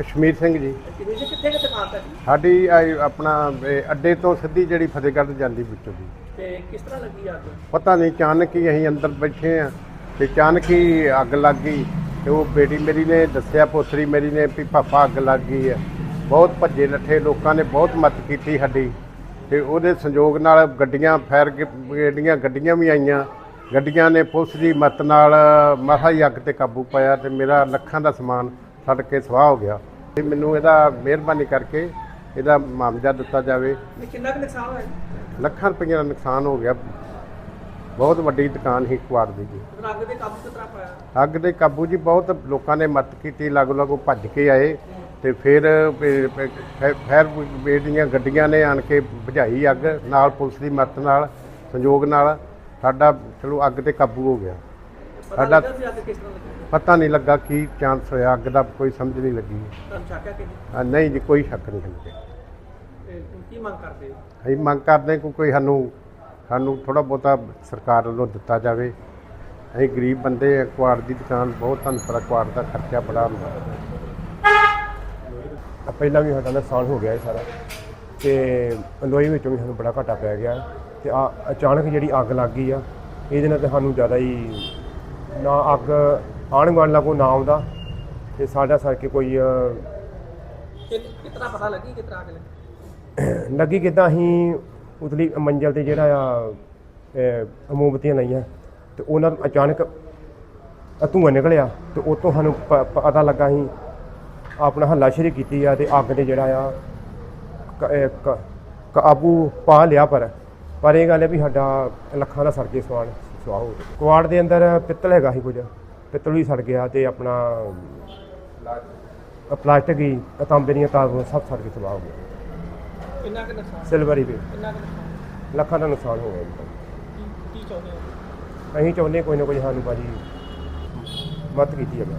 ਕਸ਼ਮੀਰ ਸਿੰਘ ਜੀ। ਕਿਵੇਂ ਜੀ ਕਿੱਥੇ ਕਿੱਥੇ ਦੁਕਾਨ ਤੁਹਾਡੀ ਸਾਡੀ ਇਹ ਆਪਣਾ ਇਹ ਅੱਡੇ ਤੋਂ ਸਿੱਧੀ ਜਿਹੜੀ ਫਤਿਹਗੜ੍ਹ ਜਾਂਦੀ ਵਿੱਚੋਂ ਦੀ। ਤੇ ਕਿਸ ਤਰ੍ਹਾਂ ਲੱਗੀ ਅੱਗ? ਪਤਾ ਨਹੀਂ ਅਚਾਨਕ ਹੀ ਅਸੀਂ ਅੰਦਰ ਬੈਠੇ ਆ ਤੇ ਅਚਾਨਕ ਹੀ ਅੱਗ ਲੱਗ ਗਈ ਤੇ ਉਹ ਬੇਟੀ ਮੇਰੀ ਨੇ ਦੱਸਿਆ ਪੋਤਰੀ ਮੇਰੀ ਨੇ ਵੀ ਪਾਪਾ ਅੱਗ ਲੱਗ ਗਈ ਹੈ। ਬਹੁਤ ਭੱਜੇ ਨੱਠੇ ਲੋਕਾਂ ਨੇ ਬਹੁਤ ਮਦਦ ਕੀਤੀ ਸਾਡੀ ਤੇ ਉਹਦੇ ਸੰਯੋਗ ਨਾਲ ਗੱਡੀਆਂ ਫਾਇਰ ਬ੍ਰਿਗੇਡੀਆਂ ਗੱਡੀਆਂ ਵੀ ਆਈਆਂ ਗੱਡੀਆਂ ਨੇ ਪੁਲਿਸ ਦੀ ਮਦਦ ਨਾਲ ਮਸਾ ਹੀ ਅੱਗ ਤੇ ਕਾਬੂ ਪਾਇਆ ਤੇ ਮੇਰਾ ਲੱਖਾਂ ਦਾ ਸਮਾਨ ਸੜ ਕੇ ਸਵਾਹ ਹੋ ਗਿਆ। ਤੇ ਮੈਨੂੰ ਇਹਦਾ ਮਿਹਰਬਾਨੀ ਕਰਕੇ ਇਹਦਾ ਮੁਆਵਜ਼ਾ ਦਿੱਤਾ ਜਾਵੇ। ਕਿੰਨਾ ਕੁ ਨੁਕਸਾਨ ਹੋਇਆ? ਲੱਖਾਂ ਰੁਪਈਆ ਦਾ ਨੁਕਸਾਨ ਹੋ ਗਿਆ। ਬਹੁਤ ਵੱਡੀ ਦੁਕਾਨ ਸੀ ਕੁਆੜ ਦੀ ਜੀ। ਅੱਗ ਦੇ ਕਾਬੂ ਕਿਸ ਤਰ੍ਹਾਂ ਪਾਇਆ? ਅੱਗ ਦੇ ਕਾਬੂ ਜੀ ਬਹੁਤ ਲੋਕਾਂ ਨੇ ਮਦਦ ਕੀਤੀ ਲਾਗੋ ਲਾਗੋ ਭੱਜ ਕੇ ਆਏ। ਤੇ ਫਿਰ ਫਾਇਰ ਬ੍ਰਿਗੇਡ ਦੀਆਂ ਗੱਡੀਆਂ ਨੇ ਆਣ ਕੇ ਬੁਝਾਈ ਅੱਗ ਨਾਲ ਪੁਲਿਸ ਦੀ ਮਦਦ ਨਾਲ ਸੰਯੋਗ ਨਾਲ ਸਾਡਾ ਚਲੋ ਅੱਗ ਤੇ ਕਾਬੂ ਹੋ ਗਿਆ। ਸਾਡਾ- ਪਤਾ ਨਹੀਂ ਲੱਗਾ ਕੀ ਚਾਂਸ ਹੋਇਆ ਅੱਗ ਦਾ ਕੋਈ ਸਮਝ ਨਹੀਂ ਲੱਗੀ। ਹੈ ਨਹੀਂ? ਜੀ ਕੋਈ ਸ਼ੱਕ ਨਹੀਂ ਹੈ ਤੇ ਕੀ ਮੰਗ ਕਰਦੇ ਹੋ? ਅਸੀਂ ਮੰਗ ਕਰਦੇ ਕਿ ਕੋਈ ਸਾਨੂੰ ਸਾਨੂੰ ਥੋੜਾ ਬਹੁਤਾ ਸਰਕਾਰ ਵੱਲੋਂ ਦਿੱਤਾ ਜਾਵੇ। ਅਸੀਂ ਗਰੀਬ ਬੰਦੇ ਆ ਕੁਆੜ ਦੀ ਦੁਕਾਨ ਬਹੁਤ ਤੁਹਾਨੂੰ ਪਤਾ ਕੁਆੜ ਦਾ ਖਰਚਾ ਬੜਾ ਹੁੰਦਾ। ਆ ਪਹਿਲਾਂ ਵੀ ਸਾਡਾ ਨੁਕਸਾਨ ਹੋ ਗਿਆ ਇਹ ਸਾਰਾ। ਤੇ ਲੋਹੇ ਵਿੱਚੋਂ ਵੀ ਸਾਨੂੰ ਬੜਾ ਘਾਟਾ ਪੈ ਗਿਆ। ਤੇ ਆ ਅਚਾਨਕ ਜਿਹੜੀ ਅੱਗ ਲੱਗ ਗਈ ਆ ਇਹਦੇ ਨਾਲ ਤੇ ਸਾਨੂੰ ਜ਼ਿਆਦਾ ਹੀ ਨਾ ਅੱਗ ਆਣ ਗੁਆਂਢ ਲਾ ਕੋ ਨਾ ਆਉਂਦਾ ਤੇ ਸਾਡਾ ਸਰ ਕੇ ਕੋਈ ਅ, ਕਿ ਕਿਸ ਤਰ੍ਹਾਂ ਪਤਾ ਲੱਗੀ ਤਰ੍ਹਾਂ ਅੱਗ ਲੱਗੀ? ਲੱਗੀ ਕਿਦਾਂ ਅਸੀਂ ਉਤਲੀ ਮੰਜ਼ਲ ਤੇ ਜਿਹੜਾ ਆ ਇਹ ਮੋਮਬਤੀਆਂ ਲਾਈਆਂ ਤੇ ਉਹਨਾਂ ਤੋਂ ਅਚਾਨਕ ਧੂੰਆਂ ਨਿਕਲਿਆ ਤੇ ਉਹ ਤੋਂ ਸਾਨੂੰ ਪ- ਪਤਾ ਲੱਗਾ ਅਸੀਂ ਆਪਣਾ ਹੱਲਾਸ਼ੇਰੀ ਕੀਤੀ ਆ ਤੇ ਅੱਗ ਦੇ ਜਿਹੜਾ ਆ ਕ- ਇਹ ਕ- ਕਾਬੂ ਪਾ ਲਿਆ ਪਰ ਪਰ ਇਹ ਗੱਲ ਹੈ ਵੀ ਸਾਡਾ ਲੱਖਾਂ ਦਾ ਸੜ ਕੇ ਸਵਾਲ ਸਵਾਹ ਹੋ ਗਿਆ। ਕੁਆੜ ਦੇ ਅੰਦਰ ਪਿੱਤਲ ਹੈਗਾ ਸੀ ਕੁਝ। ਪਿੱਤਲ ਵੀ ਸੜ ਗਿਆ ਤੇ ਆਪਣਾ ਪਲਾਸਟਿਕ ਹੀ ਤਾਂਬੇ ਦੀਆਂ ਤਾਰਾਂ ਸਭ ਸੜ ਕੇ ਸਵਾਹ ਹੋ ਗਿਆ। ਕਿੰਨਾ ਕੁ ਨੁਕਸਾਨ? ਸਿਲਵਰ ਹੀ ਵੀ ਕਿੰਨਾ ਕੁ ਨੁਕਸਾਨ? ਲੱਖਾਂ ਦਾ ਨੁਕਸਾਨ ਹੋ ਗਿਆ ਜੀ। ਕੀ ਕੀ ਚਾਹੁੰਦੇ ਹੋ? ਅਸੀਂ ਚਾਹੁੰਦੇ ਕੋਈ ਨਾ ਕੋਈ ਸਾਨੂੰ ਭਾਜੀ ਮਦਦ ਕੀਤੀ ਜਾਵੇ।